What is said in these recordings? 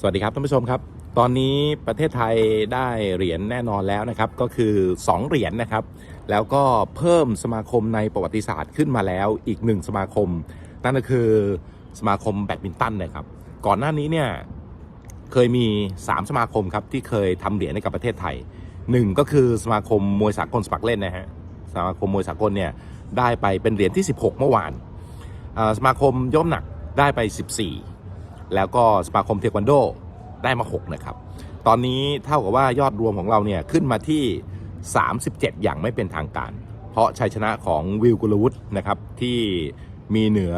สวัสดีครับท่านผู้ชมครับ ตอนนี้ประเทศไทยได้เหรียญแน่นอนแล้วนะครับ ก็คือ 2 เหรียญนะครับ แล้วก็เพิ่มสมาคมในประวัติศาสตร์ขึ้นมาแล้วอีกหนึ่งสมาคม นั่นก็คือสมาคมแบดมินตันนะครับ ก่อนหน้านี้เนี่ยเคยมี 3 สมาคมครับที่เคยทำเหรียญให้กับประเทศไทยหนึ่งก็คือสมาคมมวยสากลสมัครเล่นนะฮะสมาคมมวยสากลเนี่ยได้ไปเป็นเหรียญที่ 16 เมื่อวานสมาคมยกน้ำหนักได้ไป 14 แล้วก็สมาคมเทควันโดได้มา 6 นะครับ ตอนนี้เท่ากับว่ายอดรวมของเราเนี่ยขึ้นมาที่ 37 อย่างไม่เป็นทางการ เพราะชัยชนะของวิลกุลวุฒินะครับที่มีเหนือ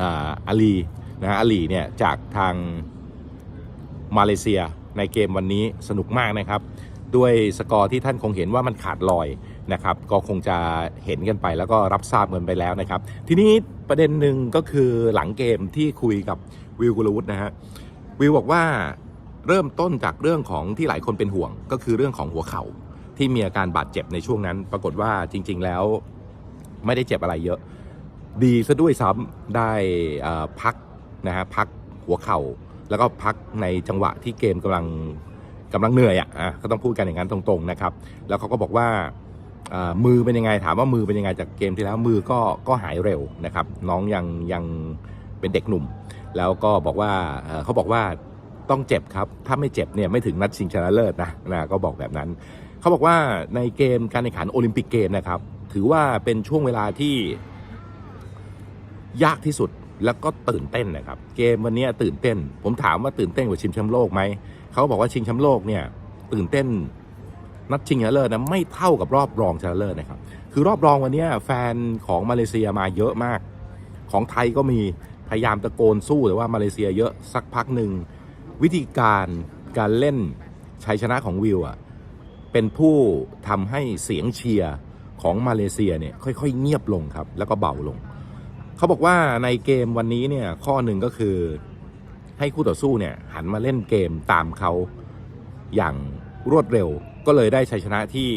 อาอาลีนะฮะอาลีเนี่ยจากทางมาเลเซียในเกมวันนี้สนุกมากนะครับ ด้วยสกอร์ที่ท่านคงเห็นว่ามันขาดลอย นะครับก็คงจะเห็นกันไปแล้วก็รับทราบกันไปแล้วนะครับ ทีนี้ประเด็นหนึ่งก็คือหลังเกมที่คุยกับวิลกุลวุฒินะฮะวิวบอกว่าเริ่มต้นจากเรื่องของที่หลายคนเป็นห่วง ก็คือเรื่องของหัวเข่าที่มีอาการบาดเจ็บในช่วงนั้น ปรากฏว่าจริง ๆ แล้วไม่ได้เจ็บอะไรเยอะ ดีซะด้วยซ้ำได้พักนะฮะพักหัวเข่า แล้วก็พักในจังหวะที่เกมกำลังกำลังเหนื่อยอะอะก็ต้องพูดกันอย่างนั้นตรงๆนะครับ แล้วเขาก็บอกว่า มือเป็นยังไงถามว่ามือเป็นยังไงจากเกมที่แล้วมือก็ก็หายเร็วนะครับ น้องยังยังเป็นเด็กหนุ่ม แล้วก็บอกว่าเขาบอกว่าต้องเจ็บครับ ถ้าไม่เจ็บเนี่ยไม่ถึงนัดชิงชนะเลิศนะนะก็บอกแบบนั้น เขาบอกว่าในเกมการแข่งขันโอลิมปิกเกมนะครับ ถือว่าเป็นช่วงเวลาที่ยากที่สุดแล้วก็ตื่นเต้นนะครับ เกมวันนี้ตื่นเต้น ผมถามว่าตื่นเต้นกว่าชิงแชมป์โลกไหมเขาบอกว่าชิงแชมป์โลกเนี่ยตื่นเต้น นัดชิงชนะเลิศนะไม่เท่ากับรอบรองชนะเลิศนะครับ คือรอบรองวันนี้แฟนของมาเลเซียมาเยอะมาก ของไทยก็มีพยายามตะโกนสู้แต่ว่ามาเลเซียเยอะสักพักหนึ่งวิธีการการเล่นชัยชนะของวิวอะเป็นผู้ทำให้เสียงเชียร์ของมาเลเซียเนี่ยค่อยๆ เงียบลงครับ แล้วก็เบาลง เขาบอกว่าในเกมวันนี้เนี่ยข้อหนึ่งก็คือให้คู่ต่อสู้เนี่ยหันมาเล่นเกมตามเขาอย่างรวดเร็ว ก็เลยได้ชัยชนะที่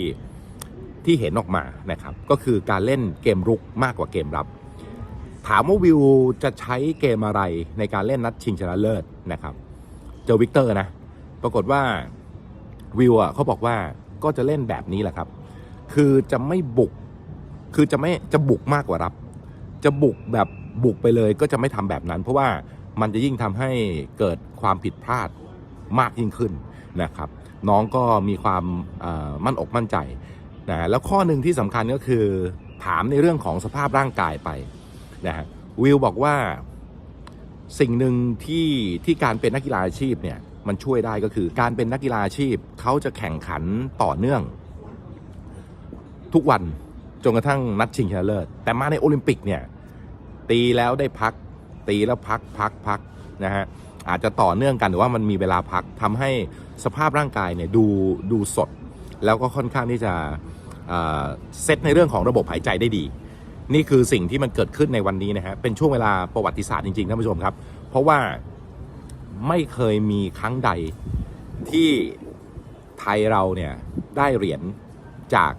ที่เห็นออกมานะครับ ก็คือการเล่นเกมรุกมากกว่าเกมรับ ถามว่าวิวจะใช้เกมอะไรในการเล่นนัดชิงชนะเลิศนะครับเจอวิกเตอร์นะ ปรากฏว่าวิวอะเขาบอกว่าก็จะเล่นแบบนี้แหละครับ คือจะไม่บุก คือจะไม่จะบุกมากกว่ารับ จะบุกแบบบุกไปเลยก็จะไม่ทำแบบนั้น เพราะว่ามันจะยิ่งทำให้เกิดความผิดพลาดมากยิ่งขึ้นนะครับ น้องก็มีความมั่นอกมั่นใจนะแล้วข้อหนึ่งที่สำคัญก็คือถามในเรื่องของสภาพร่างกายไปนะฮะวิวบอกว่าสิ่งหนึ่งที่ที่การเป็นนักกีฬาอาชีพเนี่ยมันช่วยได้ก็คือการเป็นนักกีฬาอาชีพเขาจะแข่งขันต่อเนื่อง ทุกวันจนกระทั่งนัดชิงชนะเลิศแต่มาในโอลิมปิกเนี่ยตีแล้วได้พัก ตีแล้วพักพักพักนะฮะ อาจจะต่อเนื่องกันหรือว่ามันมีเวลาพักทำให้สภาพร่างกายเนี่ยดูดูสด แล้วก็ค่อนข้างที่จะเอ่อเซตในเรื่องของระบบหายใจได้ดี นี่คือสิ่งที่มันเกิดขึ้นในวันนี้นะฮะเป็นช่วงเวลาประวัติศาสตร์จริงๆท่านผู้ชมครับ เพราะว่าไม่เคยมีครั้งใดที่ไทยเราเนี่ยได้เหรียญจาก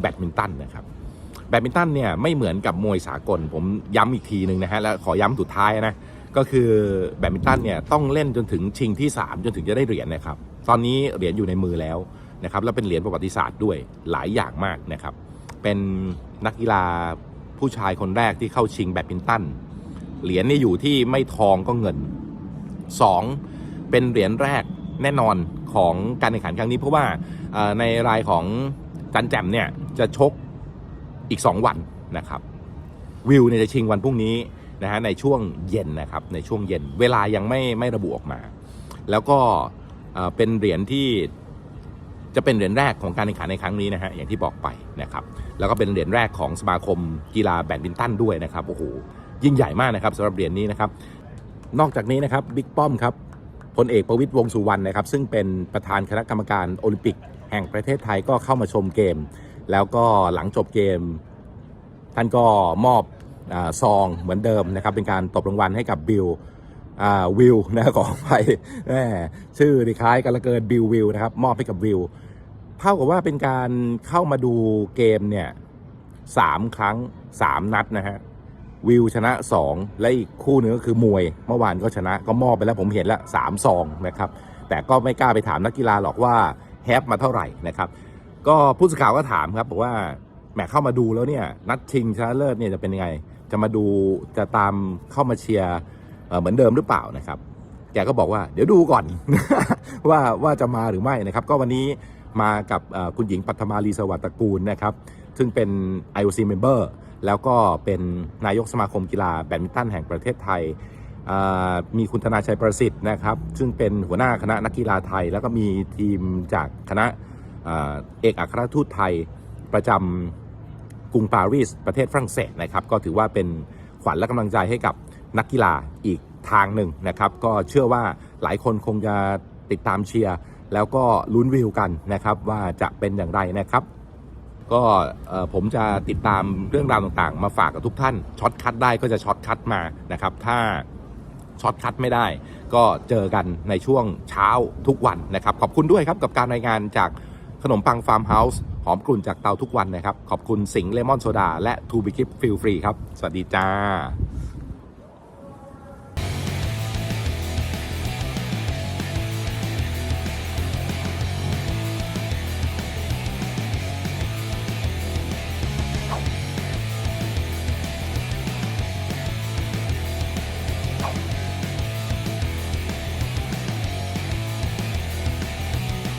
แบดมินตันนะครับแบดมินตันเนี่ยไม่เหมือนกับมวยสากล ผมย้ำอีกทีหนึ่งนะฮะแล้วขอย้ำสุดท้ายนะ ก็คือแบดมินตันเนี่ยต้องเล่นจนถึงชิงที่ 3 จนถึงจะได้เหรียญนะครับ ตอนนี้เหรียญอยู่ในมือแล้วนะครับแล้วเป็นเหรียญประวัติศาสตร์ด้วยหลายอย่างมากนะครับ เป็นนักกีฬาผู้ชายคนแรกที่เข้าชิงแบดมินตันเหรียญนี่อยู่ที่ไม่ทองก็เงิน 2. เป็นเหรียญแรกแน่นอนของการแข่งขันครั้งนี้เพราะว่าในรายของจันแจมเนี่ยจะชกอีก 2 วันนะครับ วิวเนี่ยจะชิงวันพรุ่งนี้ นะฮะในช่วงเย็นนะครับในช่วงเย็นเวลายังไม่ไม่ระบุออกมา แล้วก็เป็นเหรียญที่จะเป็นเหรียญแรกของการแข่งขันในครั้งนี้นะฮะอย่างที่บอกไปนะครับ แล้วก็เป็นเหรียญแรกของสมาคมกีฬาแบดมินตันด้วยนะครับโอ้โหยิ่งใหญ่มากนะครับสำหรับเหรียญนี้นะครับ นอกจากนี้นะครับบิ๊กป้อมครับพลเอกประวิตยวงสุวรรณนะครับ ซึ่งเป็นประธานคณะกรรมการโอลิมปิก แห่งประเทศไทยก็เข้ามาชมเกม แล้วก็หลังจบเกม ท่านก็มอบ ซองเหมือนเดิมนะครับ เป็นการตบรางวัลให้กับบิลวิวนะขอไปแหมชื่อนี่คล้ายกันละเกินบิลวิวนะครับ มอบให้กับวิวเท่ากับว่าเป็นการเข้ามาดูเกมเนี่ยสามครั้งสามนัดนะฮะวิวชนะ 2 และอีกคู่หนึงก็คือมวย เมื่อวานก็ชนะก็มอบไปแล้วผมเห็นละ3ซองนะครับแต่ก็ไม่กล้าไปถามนักกีฬาหรอกว่าแฮปมาเท่าไหร่นะครับ ก็ผู้สื่อข่าวก็ถามครับบอกว่าแหมเข้ามาดูแล้วเนี่ยนัดชิงชนะเลิศเนี่ยจะเป็นยังไง จะมาดูจะตามเข้ามาเชียร์เหมือนเดิมหรือเปล่านะครับ แกก็บอกว่าเดี๋ยวดูก่อน ว่าว่าจะมาหรือไม่นะครับ ก็วันนี้มากับคุณหญิงปัทมาลีสวัสดิ์ตระกูลนะครับ ซึ่งเป็น IOC member แล้วก็เป็นนายกสมาคมกีฬาแบดมินตันแห่งประเทศไทย มีคุณธนาชัยประสิทธิ์นะครับ ซึ่งเป็นหัวหน้าคณะนักกีฬาไทย แล้วก็มีทีมจากคณะเอกอัครทูตไทยประจำ กรุงปารีสประเทศฝรั่งเศสนะครับก็ถือว่าเป็นขวัญและกำลังใจให้กับนักกีฬาอีกทางหนึ่งนะครับก็เชื่อว่าหลายคนคงจะติดตามเชียร์แล้วก็ลุ้นวิวกันนะครับว่าจะเป็นอย่างไรนะครับ ก็ผมจะติดตามเรื่องราวต่างๆ มาฝากกับทุกท่านช็อตคัดได้ก็จะช็อตคัดมานะครับ ถ้าช็อตคัดไม่ได้ ก็เจอกันในช่วงเช้าทุกวันนะครับ ขอบคุณด้วยครับกับการรายงานจาก ขนมปังฟาร์มเฮาส์หอมกลุ่นจากเตาทุกวันนะครับ ขอบคุณสิงห์เลมอนโซดาและทูบิคิปฟิลฟรีครับ สวัสดีจ้า